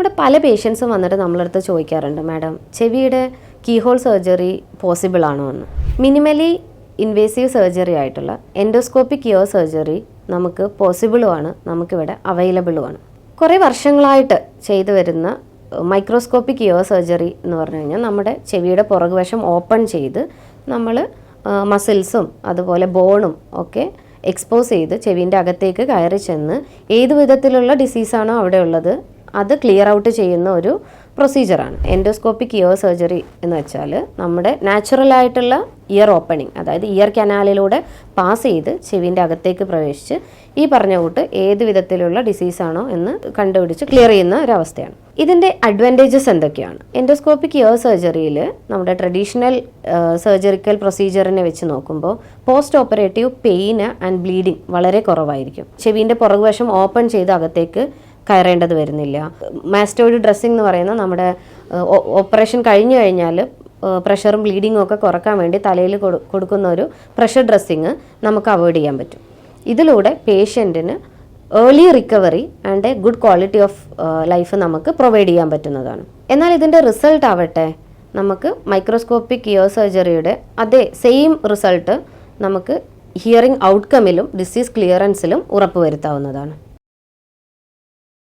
നമ്മുടെ പല പേഷ്യൻസും വന്നിട്ട് നമ്മളടുത്ത് ചോദിക്കാറുണ്ട്. മാഡം ചെവിയുടെ കീഹോൾ സർജറി പോസിബിൾ ആണോ എന്ന്? മിനിമലി ഇൻവേസീവ് സർജറി ആയിട്ടുള്ള എൻഡോസ്കോപ്പിക് ഇയർ സർജറി നമുക്ക് പോസിബിളുമാണ് നമുക്കിവിടെ അവൈലബിളുമാണ് കുറേ വർഷങ്ങളായിട്ട് ചെയ്തു വരുന്ന മൈക്രോസ്കോപ്പിക് ഇയർ സർജറി എന്ന് പറഞ്ഞു കഴിഞ്ഞാൽ നമ്മുടെ ചെവിയുടെ പുറകുവശം ഓപ്പൺ ചെയ്ത് നമ്മൾ മസിൽസും അതുപോലെ ബോണും ഒക്കെ എക്സ്പോസ് ചെയ്ത് ചെവിന്റെ അകത്തേക്ക് കയറി ചെന്ന് ഏത് വിധത്തിലുള്ള ഡിസീസാണോ അവിടെ ഉള്ളത് അത് ക്ലിയർ ഔട്ട് ചെയ്യുന്ന ഒരു പ്രൊസീജിയറാണ് എൻഡോസ്കോപ്പിക് ഇയർ സർജറി എന്ന് വെച്ചാൽ നമ്മുടെ നാച്ചുറൽ ആയിട്ടുള്ള ഇയർ ഓപ്പണിംഗ് അതായത് ഇയർ കനാലിലൂടെ പാസ് ചെയ്ത് ചെവിന്റെ അകത്തേക്ക് പ്രവേശിച്ച് ഈ പറഞ്ഞ കൂട്ട് ഏത് വിധത്തിലുള്ള ഡിസീസാണോ എന്ന് കണ്ടുപിടിച്ച് ക്ലിയർ ചെയ്യുന്ന ഒരു അവസ്ഥയാണ്. ഇതിന്റെ അഡ്വാന്റേജസ് എന്തൊക്കെയാണ്? എൻഡോസ്കോപ്പിക് ഇയർ സർജറിയിൽ നമ്മുടെ ട്രഡീഷണൽ സർജറിക്കൽ പ്രൊസീജിയറിനെ വെച്ച് നോക്കുമ്പോൾ post operative pain and bleeding വളരെ കുറവായിരിക്കും. ചെവിന്റെ പുറകുവശം ഓപ്പൺ ചെയ്ത് അകത്തേക്ക് കയറേണ്ടത് വരുന്നില്ല. മാസ്റ്റോയിഡ് ഡ്രസ്സിംഗ് എന്ന് പറയുന്ന നമ്മുടെ ഓപ്പറേഷൻ കഴിഞ്ഞു കഴിഞ്ഞാൽ പ്രഷറും ബ്ലീഡിങ്ങും ഒക്കെ കുറയ്ക്കാൻ വേണ്ടി തലയിൽ കൊടുക്കുന്ന ഒരു പ്രഷർ ഡ്രസ്സിങ് നമുക്ക് അവോയ്ഡ് ചെയ്യാൻ പറ്റും. ഇതിലൂടെ പേഷ്യന്റിന് early recovery and a good quality of life നമുക്ക് പ്രൊവൈഡ് ചെയ്യാൻ പറ്റുന്നതാണ്. എന്നാൽ ഇതിന്റെ റിസൾട്ട് ആവട്ടെ നമുക്ക് മൈക്രോസ്കോപ്പിക് ഇയർ സർജറിയുടെ അതേ സെയിം റിസൾട്ട് നമുക്ക് ഹിയറിംഗ് ഔട്ട്കമ്മിലും ഡിസീസ് ക്ലിയറൻസിലും ഉറപ്പുവരുത്താവുന്നതാണ്